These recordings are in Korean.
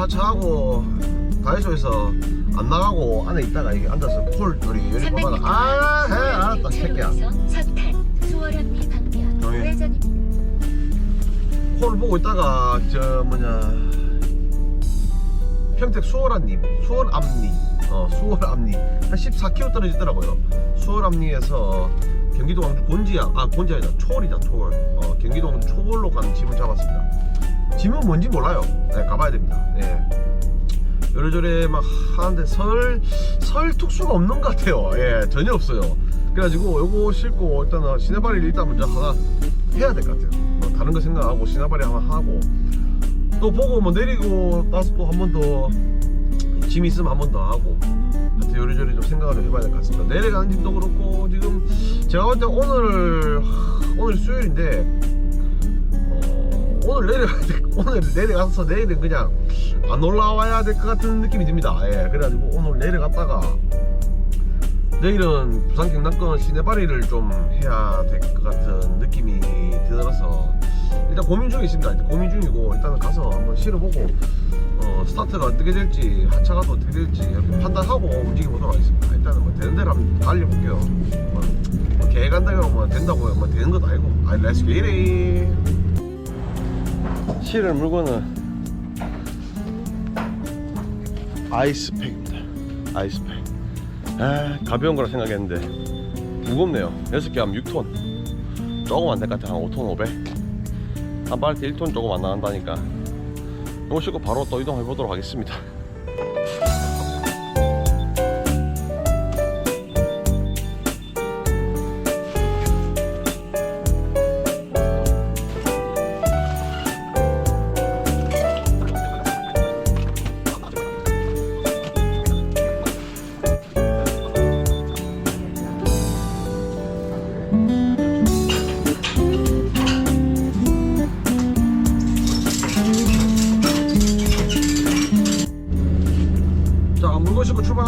하차하고 다이소에서 안 나가고 안에 있다가 이게 앉아서 콜 우리 요리 보다가 아해 알았다 새끼야. 우회전입니다. 콜 보고 있다가 저 뭐냐 평택 수월암리 수월암리 어 수월암리 한 14km 떨어지더라고요. 수월암리에서 경기도 광주 곤지야 아 곤지 아니다. 초월이다 초월. 어 경기도 광주 초월로 가는 짐을 잡았습니다 짐은 뭔지 몰라요. 네, 가봐야 됩니다. 예 요래저래 막 하는데 설, 설 특수가 없는 것 같아요. 예 전혀 없어요. 그래가지고 요거 싣고 일단은 시내발이 일단 먼저 하나 해야 될 것 같아요. 뭐 다른 거 생각하고 시내발이 하나 하고. 또 보고 뭐 내리고 나서 또 한 번 더 짐 있으면 한 번 더 하고. 하여튼 요리조리 좀 생각을 좀 해봐야 될 것 같습니다. 내려가는 짐도 그렇고 지금 제가 볼때 오늘 오늘 수요일인데 어, 오늘 내려갈 때 오늘 내려가서 내일은 그냥 안 올라와야 될 것 같은 느낌이 듭니다 예 그래가지고 오늘 내려갔다가 내일은 부산 경남권 시내발이를 좀 해야 될 것 같은 느낌이 들어서 일단 고민 중에 있습니다. 일단 고민 중이고 일단은 가서 한번 실어보고 어, 스타트가 어떻게 될지 하차가 또 어떻게 될지 판단하고 움직여 보도록 하겠습니다. 일단은 뭐 되는 대로 한번 달려볼게요. 뭐, 뭐 계획한다고 뭐 된다고 뭐 되는 것도 아니고 아 렛츠 기릿 실을 물건은 아이스팩입니다. 아이스팩. 아 가벼운 거라 생각했는데 무겁네요. 6개 하면 6톤. 조금 안 될 것 같아 한 5톤 500 한 발에 1톤 조금 안 나간다니까. 이거 싣고 바로 또 이동해 보도록 하겠습니다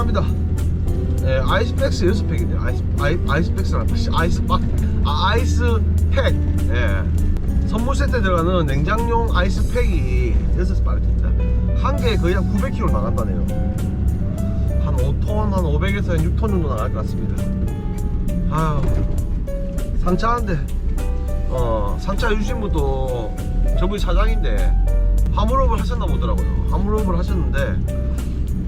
합니다. 예, 아이스팩스 6팩인데 아이스, 아이, 아이스팩스랑 다시 아이스박 아, 아이스팩. 예. 선물 세트에 들어가는 냉장용 아이스팩이 6박입니다. 한 개에 거의 한 900kg 나간다네요. 한 5톤 한 500에서 한 6톤 정도 나갈 것 같습니다. 아유 상차한데 어 상차 유신 분도 저분이 사장인데 화물업을 하셨나 보더라고요. 화물업을 하셨는데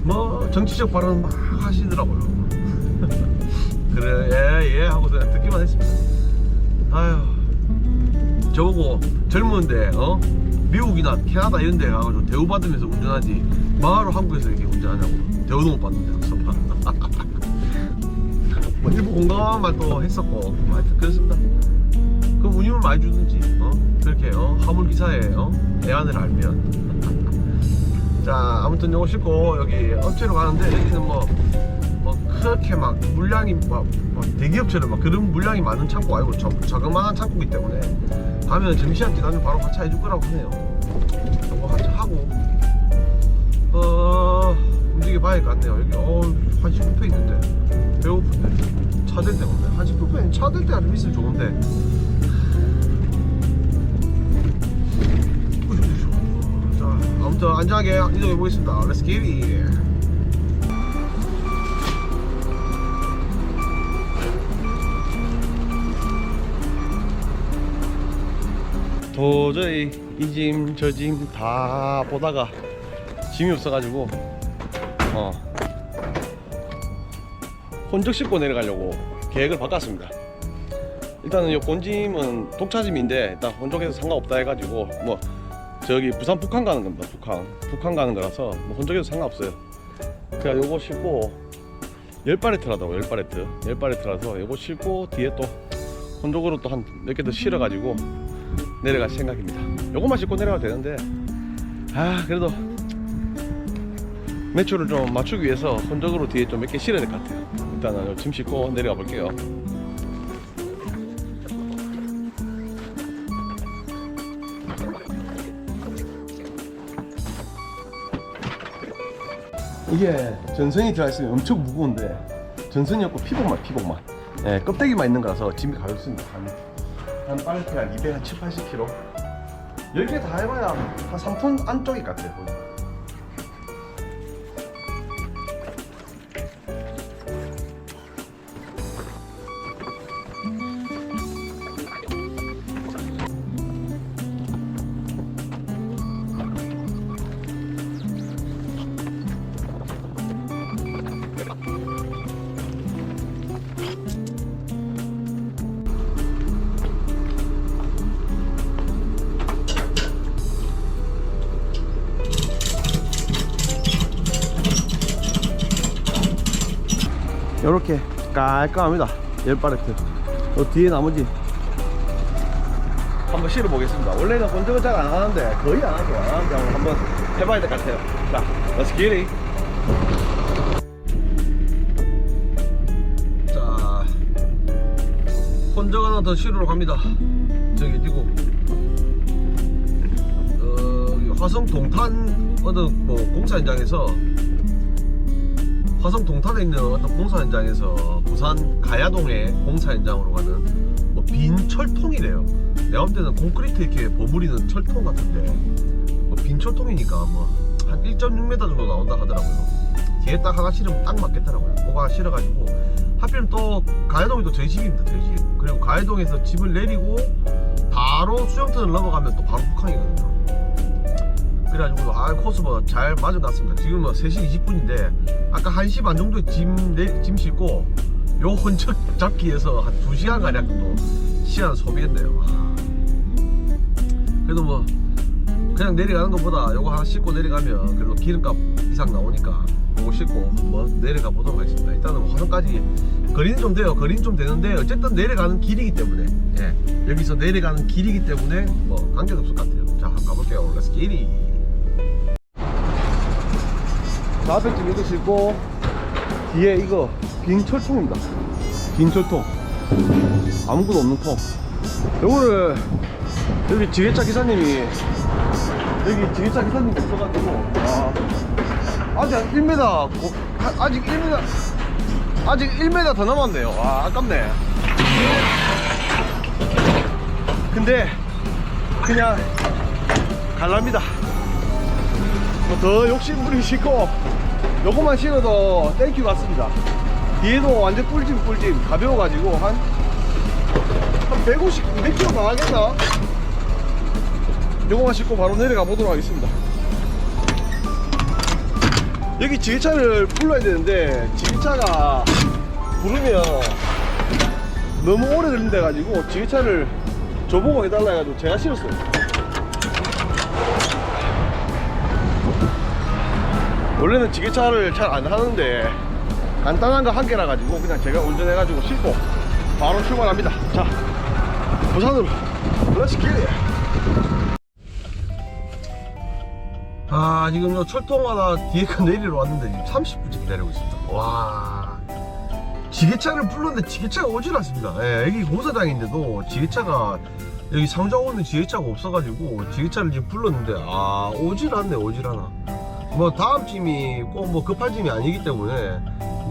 뭐 정치적 발언 막 하시더라고요. 그래 예예 하고 그냥 듣기만 했습니다. 아휴 저보고 젊은데 어? 미국이나 캐나다 이런 데 가가지고 대우받으면서 운전하지 바로 한국에서 이렇게 운전하냐고. 대우도 못 받는데 항상 뭐 일부 공감한 말도 했었고 뭐 하여튼 그렇습니다. 그럼 운임을 많이 주든지 어? 그렇게 어? 화물 기사에 어? 애안을 알면 자 아무튼 요거 싣고 여기 업체로 가는데 여기는 뭐, 뭐 그렇게 막 물량이 막, 막 대기업체는 막 그런 물량이 많은 창고 아니고 저, 자그마한 창고기 때문에 가면 점심시간 지나면 바로 하차해 줄 거라고 하네요. 요거 하차하고. 어 움직여 봐야 할 것 같네요. 여기 어 한식 뷔페 있는데. 배고픈데. 차될때 없네. 한식 뷔페는 차될 때 아니면 있으면 좋은데 아무튼 안전하게 이동해 보겠습니다. Let's get it. 도저히 이 짐 저 짐 다 보다가 짐이 없어가지고 어 혼적 싣고 내려가려고 계획을 바꿨습니다. 일단은 이 곤짐은 독차짐인데 일단 혼적해서 상관없다 해가지고 뭐 저기 부산 북한 가는 겁니다. 북한 북한 가는 거라서 뭐 혼적해도 상관없어요. 그냥 요거 싣고 열 파레트라더라고 열 파레트 열 파레트라서 요거 싣고 뒤에 또 혼적으로 또 한 몇 개 더 실어 가지고 내려갈 생각입니다. 요거만 싣고 내려가도 되는데 아 그래도 매출을 좀 맞추기 위해서 혼적으로 뒤에 좀 몇 개 실어야 될 것 같아요. 일단은 요짐 싣고 내려가 볼게요. 이게 전선이 들어있으면 엄청 무거운데 전선이 없고 피복만 피복만. 예, 껍데기만 있는 거라서 짐이 가볍습니다 한, 한 빨리 한 200, 한 7, 80kg 10개 다 해봐야 한 3톤 안쪽일 것 같아요 깔끔합니다. 열 팔레트. 또 뒤에 나머지. 한번 실어 보겠습니다. 원래는 건조가 잘 안 하는데 거의 안 하죠. 안 하는데 한번 해봐야 될 것 같아요. 자 let's get it. 자 혼적 하나 더 실으러 갑니다. 저기 뛰고. 어, 화성 동탄 어떤 뭐 공사 현장에서 화성 동탄에 있는 어떤 공사 현장에서 부산 가야동의 공사 현장으로 가는 뭐 빈 철통이래요. 내가 볼 때는 콘크리트 이렇게 버무리는 철통 같은데 뭐 빈 철통이니까 뭐 한 1.6m 정도 나온다 하더라고요. 뒤에 딱 하나 실으면 딱 맞겠더라고요. 하나 실어가지고 하필 또 가야동이 또 저희 집입니다. 저희 집. 그리고 가야동에서 집을 내리고 바로 수영터를 넘어가면 또 바로 북한이거든요. 그래가지고 아 코스가 잘 맞아놨습니다. 지금 뭐 3시 20분인데 아까 1시 반 정도에 짐, 내, 짐 싣고 요 혼자 잡기에서 한 2시간 가량 또 시간 소비했네요. 와. 그래도 뭐 그냥 내려가는 것보다 요거 하나 싣고 내려가면 그래도 기름값 이상 나오니까 요거 씻고 한번 내려가 보도록 하겠습니다. 일단은 뭐 화성까지 거리는 좀 돼요. 거리는 좀 되는데 어쨌든 내려가는 길이기 때문에 예. 여기서 내려가는 길이기 때문에 뭐 관계는 없을 것 같아요. 자 한번 가볼게요. 렛츠 기릿 400쯤 이거 싣고 뒤에 이거 빈 철통입니다. 빈 철통. 아무것도 없는 통. 요거를 여기 지게차 기사님이 여기 지게차 기사님이 없어가지고 아, 아직 1m 고, 아, 아직 1m 아직 1m 더 남았네요. 아 아깝네. 근데 그냥 갈랍니다. 뭐 더 욕심 부리시고 요거만 실어도 땡큐 같습니다. 뒤에도 완전 꿀짐 꿀짐 가벼워가지고 한, 한 150, 200kg 나가겠나? 요거만 싣고 바로 내려가 보도록 하겠습니다. 여기 지게차를 불러야 되는데 지게차가 부르면 너무 오래 걸린다 해가지고 지게차를 저보고 해달라 해가지고 제가 실었어요 원래는 지게차를 잘 안 하는데 간단한 거 한 개라 가지고 그냥 제가 운전해 가지고 싣고 바로 출발합니다. 자 부산으로 기아 지금 저 철통 하나 뒤에 거 내리러 왔는데 지금 30분째 기다리고 있습니다. 와. 지게차를 불렀는데 지게차가 오질 않습니다. 예, 여기 공사장인데도 지게차가 여기 상자 오는 지게차가 없어가지고 지게차를 지금 불렀는데 아 오질 않네 오질 않아 뭐 다음 짐이 꼭 뭐 급한 짐이 아니기 때문에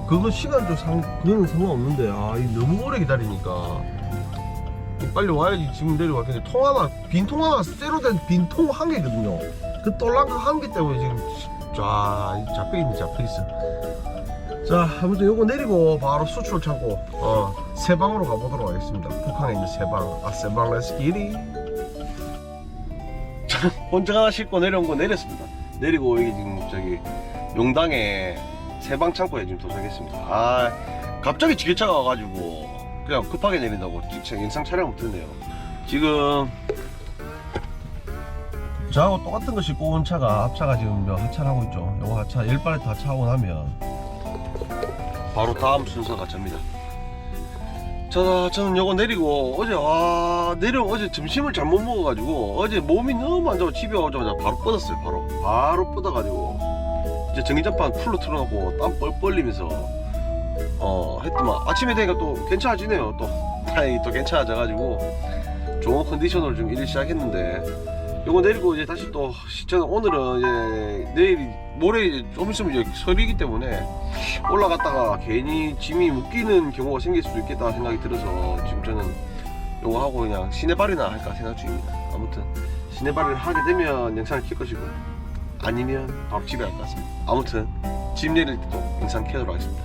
그거 시간 좀 상, 그거는 상관없는데 아 이거 너무 오래 기다리니까. 빨리 와야지 짐 내려갈 텐데. 통 하나 빈통 하나 쇠로 된 빈 통 한 개거든요. 그 똘랑 한개 때문에 지금 쫙 잡혀있네 잡혀있어. 자 아무튼 요거 내리고 바로 수출 창고 어 세방으로 가보도록 하겠습니다. 북한에 있는 세방. 아 세방 레스키리. 혼자 싣고 내려온 거 내렸습니다 내리고 여기 지금 저기 용당에 세방 창고에 지금 도착했습니다. 아 갑자기 지게차가 와가지고 그냥 급하게 내린다고 지금 영상 촬영 못했네요. 지금 저하고 똑같은 거 싣고 온 차가 앞차가 지금 몇 하차하고 있죠. 요거 하차 열 발레트 하차하고 나면 바로 다음 순서가 접니다. 자, 저는 요거 내리고 어제 와 내려 어제 점심을 잘못 먹어가지고 어제 몸이 너무 안 좋아. 집에 오자마자 바로 뻗었어요 바로. 바로 뻗어가지고 이제 전기장판 풀로 틀어놓고 땀 뻘뻘 흘리면서 어 했더만. 아침에 되니까 또 괜찮아지네요 또. 다행히 또 괜찮아져가지고 좋은 컨디션으로 좀 일을 시작했는데 요거 내리고 이제 다시 또 저는 오늘은 이제 내일 모레 좀 있으면 이제 설이기 때문에 올라갔다가 괜히 짐이 묶이는 경우가 생길 수도 있겠다 생각이 들어서 지금 저는 요거 하고 그냥 시내발이나 할까 생각 중입니다. 아무튼 시내발을 하게 되면 영상을 킬 것이고 아니면 바로 집에 갈 것 같습니다. 아무튼 짐 내릴 때도 영상 켜도록 하겠습니다.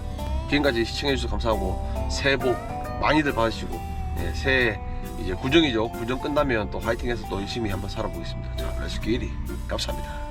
지금까지 시청해주셔서 감사하고 새해 복 많이들 받으시고 예, 새해 이제 구정이죠. 구정 끝나면 또 화이팅해서 또 열심히 한번 살아보겠습니다. 자, 레츠기리 감사합니다.